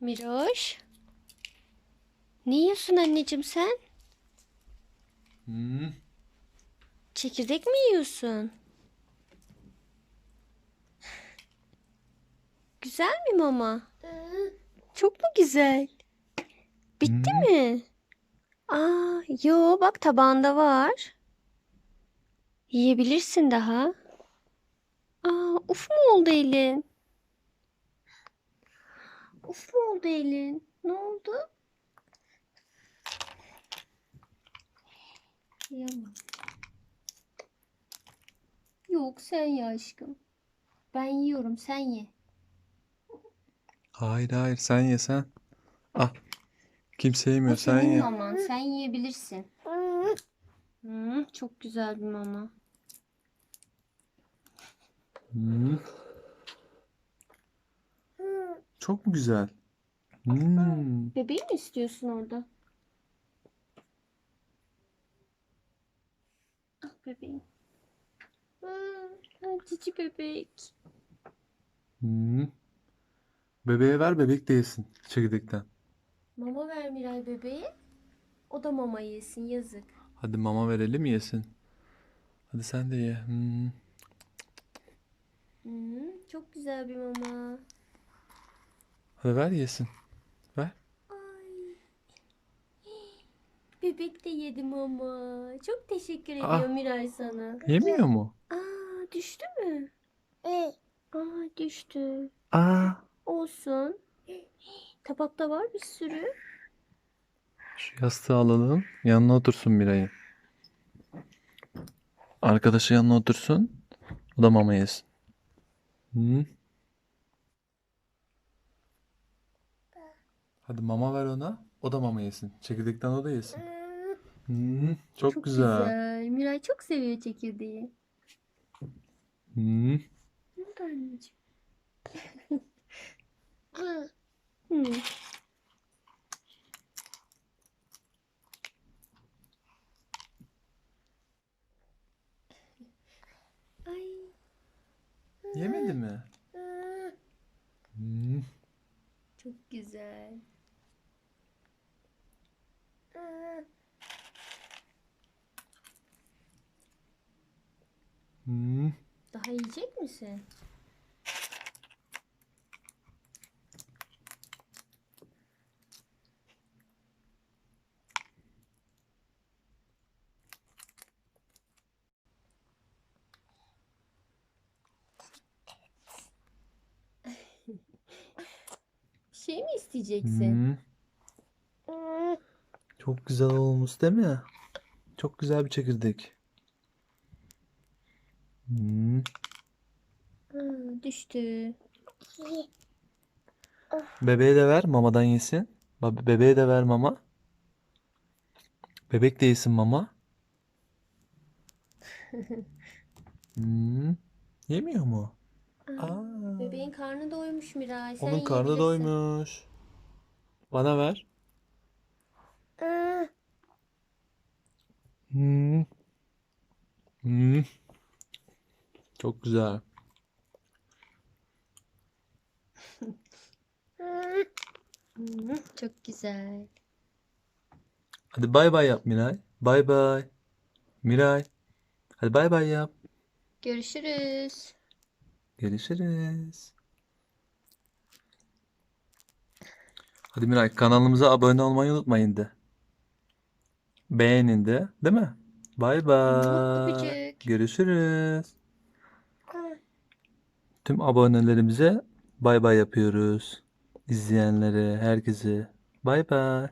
Miroş. Ne yiyorsun anneciğim sen? Hmm. Çekirdek mi yiyorsun? Güzel mi mama? Çok mu güzel? Bitti Hmm. mi? Aa, yo bak tabağında var. Yiyebilirsin daha. Aa, uf mu oldu elin? Uf oldu elin? Ne oldu? Yok sen ye aşkım. Ben yiyorum sen ye. Hayır hayır sen ye sen. Ah. Kimse yemiyor sen senin ye. maman sen yiyebilirsin. Hmm, çok güzel bir mama. Hmm. Çok mu güzel? Hmm. Bebeği mi istiyorsun orada? Ah bebeğim. Hmm, cici bebek. Hmm. Bebeğe ver bebek de yesin çekirdekten. Mama ver Miray bebeğe. O da mama yesin yazık. Hadi mama verelim yesin. Hadi sen de ye. Hmm. Hmm, çok güzel bir mama. Hadi ver yesin. Ver. Ay. Bebek de yedi mama. Çok teşekkür Ah. ediyorum Miray sana. Yemiyor mu? Aa düştü mü? Aa düştü. Aa. Olsun. Tabakta var bir sürü. Şu yastığı alalım. Yanına otursun Miray'ın. Arkadaşı yanına otursun. O da mama yesin. Hı? Hadi mama ver ona. O da mama yesin. Çekirdekten o da yesin. Hı, çok, Çok güzel. güzel. Miray çok seviyor çekirdeği. Hı. Ne oldu anneciğim? Hmm. Ay. Yemedi mi? Hı. Çok güzel. Hı. Daha yiyecek misin? Bir şey mi isteyeceksin? Hı. Çok güzel olmuş değil mi? Çok güzel bir çekirdek. Hı. Düştü. Bebeğe de ver mamadan yesin. Bebeğe de ver mama. Bebek de yesin mama. Hmm. Yemiyor mu? Aa, Bebeğin karnı doymuş Miray. Sen onun karnı doymuş. Bana ver. Hmm. Hmm. Çok güzel. Hmm, çok güzel. Hadi bay bay yap Miray. Bay bay. Miray. Hadi bay bay yap. Görüşürüz. Görüşürüz. Hadi Miray kanalımıza abone olmayı unutmayın de. Beğenin de, değil mi? Bay bay. Görüşürüz. Tüm abonelerimize bay bay yapıyoruz. İzleyenlere, herkese bay bay.